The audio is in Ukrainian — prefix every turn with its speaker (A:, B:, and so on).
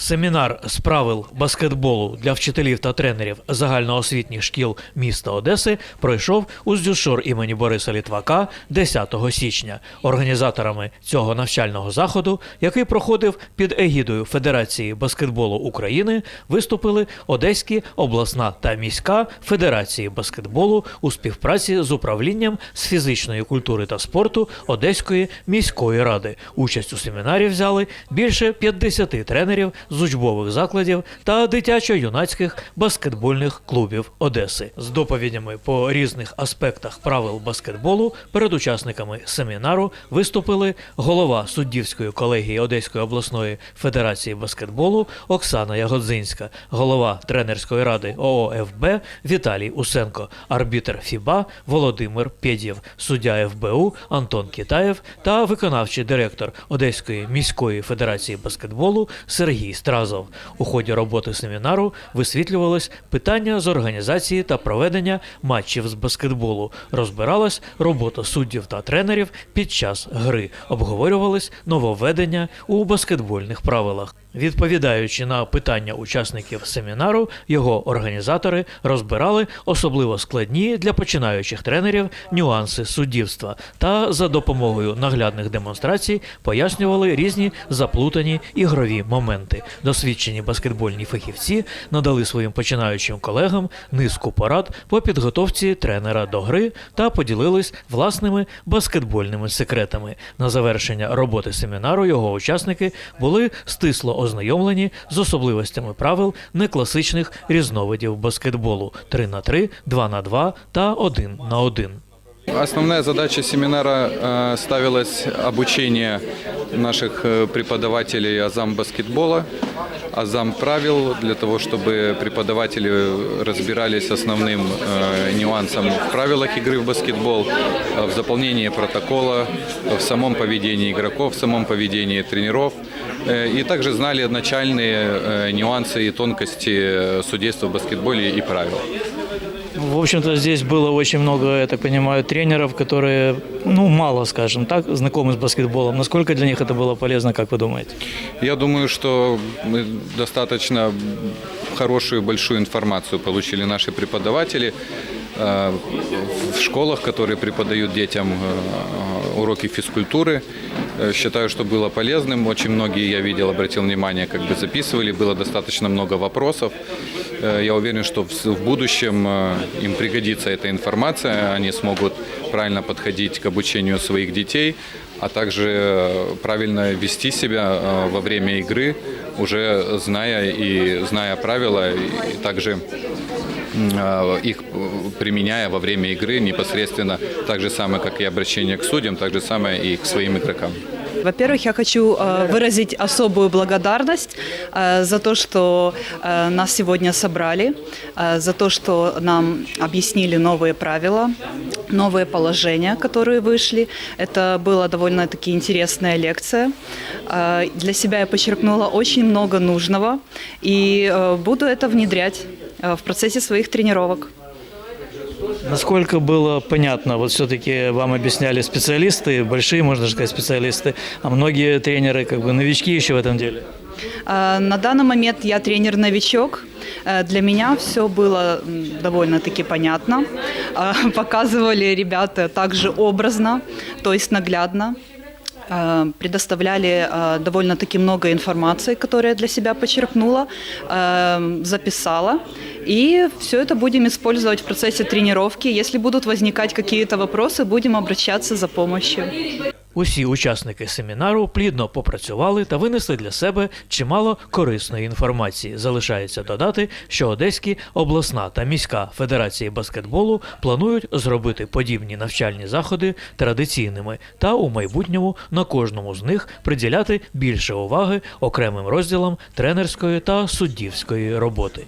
A: Семінар з правил баскетболу для вчителів та тренерів загальноосвітніх шкіл міста Одеси пройшов у Здюшор імені Бориса Літвака 10 січня. Організаторами цього навчального заходу, який проходив під егідою Федерації баскетболу України, виступили Одеські обласна та міська федерації баскетболу у співпраці з управлінням з фізичної культури та спорту Одеської міської ради. Участь у семінарі взяли більше 50 тренерів з учбових закладів та дитячо-юнацьких баскетбольних клубів Одеси. З доповідями по різних аспектах правил баскетболу перед учасниками семінару виступили голова суддівської колегії Одеської обласної федерації баскетболу Оксана Ягодзинська, голова тренерської ради ООФБ Віталій Усенко, арбітр ФІБА Володимир Пєдєв, суддя ФБУ Антон Китаєв та виконавчий директор Одеської міської федерації баскетболу Сергій Стразов. У ході роботи семінару висвітлювалось питання з організації та проведення матчів з баскетболу. Розбиралась робота суддів та тренерів під час гри. Обговорювались нововведення у баскетбольних правилах. Відповідаючи на питання учасників семінару, його організатори розбирали особливо складні для починаючих тренерів нюанси суддівства та за допомогою наглядних демонстрацій пояснювали різні заплутані ігрові моменти. Досвідчені баскетбольні фахівці надали своїм починаючим колегам низку порад по підготовці тренера до гри та поділились власними баскетбольними секретами. На завершення роботи семінару його учасники були стисло ознайомлені з особливостями правил некласичних різновидів баскетболу. 3 на 3 2 на 2 та 1 на 1
B: Основная задача семинара э, ставилась обучение наших э, преподавателей азам баскетбола, азам правил, для того, чтобы преподаватели разбирались основным э, нюансом в правилах игры в баскетбол, в заполнении протокола, в самом поведении игроков, в самом поведении тренеров. И также знали начальные нюансы и тонкости судейства в баскетболе и правил.
C: В общем-то, здесь было очень много, я так понимаю, тренеров, которые, ну, мало, скажем так, знакомы с баскетболом. Насколько для них это было полезно, как вы думаете?
B: Я думаю, что мы достаточно хорошую, большую информацию получили наши преподаватели э, в школах, которые преподают детям э, уроки физкультуры. Э, Считаю, что было полезным. Очень многие, я видел, обратил внимание, как бы записывали. Было достаточно много вопросов. Э, Я уверен, что в в будущем э, им пригодится эта информация. Они смогут правильно подходить к обучению своих детей, а также э, правильно вести себя э, во время игры, уже зная и зная правила, и также м, э, их э, применяя во время игры непосредственно так же самое, как и обращение к судьям, так же самое и к своим игрокам.
D: Во-первых, я хочу э, выразить особую благодарность э, за то, что нас сегодня собрали, за то, что нам объяснили новые правила, новые положения, которые вышли. Это была довольно-таки интересная лекция. Для себя я почерпнула очень много нужного и буду это внедрять в процессе своих тренировок.
C: Насколько было понятно, вот все-таки вам объясняли специалисты, большие, можно сказать, специалисты, а многие тренеры как бы новички еще в этом деле.
D: Э, На данный момент я тренер-новичок. Э, Для меня все было м, довольно-таки понятно. Э, Показывали ребята также образно, то есть наглядно. Э, Предоставляли э, довольно-таки много информации, которую я для себя почерпнула, э, записала. И все это будем использовать в процессе тренировки. Если будут возникать какие-то вопросы, будем обращаться за помощью.
A: Усі учасники семінару плідно попрацювали та винесли для себе чимало корисної інформації. Залишається додати, що Одеські обласна та міська федерації баскетболу планують зробити подібні навчальні заходи традиційними та у майбутньому на кожному з них приділяти більше уваги окремим розділам тренерської та суддівської роботи.